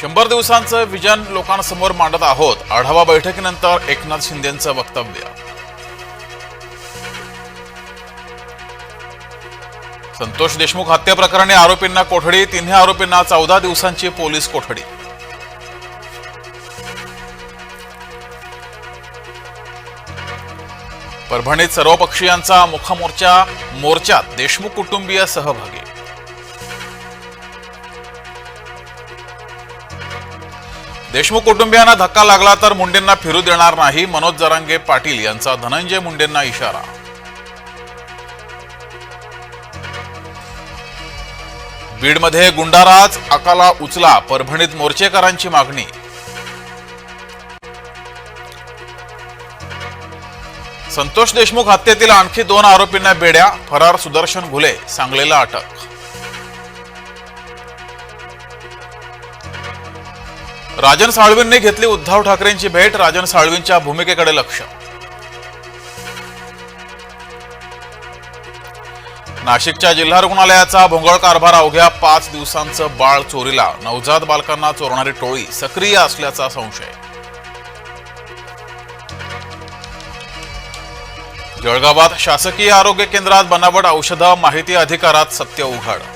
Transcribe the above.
शंभर दिवसांचं विजन लोकांसमोर मांडत आहोत. आढावा बैठकीनंतर एकनाथ शिंदेचं वक्तव्य. संतोष देशमुख हत्या प्रकरणी आरोपींना कोठडी तिन्ही आरोपींना चौदा दिवसांची पोलीस कोठडी. परभणीत सर्वपक्षीयांचा मुखमोर्चा मोर्चात देशमुख कुटुंबीय सहभागी. देशमुख कुटुंबियांना धक्का लागला तर मुंडेंना फिरू देणार नाही. मनोज जरांगे पाटील यांचा धनंजय मुंडेंना इशारा. बीडमध्ये गुंडाराज अकाला उचला परभणीत मोर्चेकरांची मागणी. संतोष देशमुख हत्येतील आणखी दोन आरोपींना बेड्या फरार सुदर्शन घुले सांगलेला अटक. राजन साळवींनी घेतली उद्धव ठाकरेंची भेट राजन साळवींच्या भूमिकेकडे लक्ष. नाशिकच्या जिल्हा रुग्णालयाचा भोंगळ कारभार अवघ्या पाच दिवसांचं बाळ चोरीला. नवजात बालकांना चोरणारी टोळी सक्रिय असल्याचा संशय. जळगावात शासकीय आरोग्य केंद्रात बनावट औषधं माहिती अधिकारात सत्य उघड.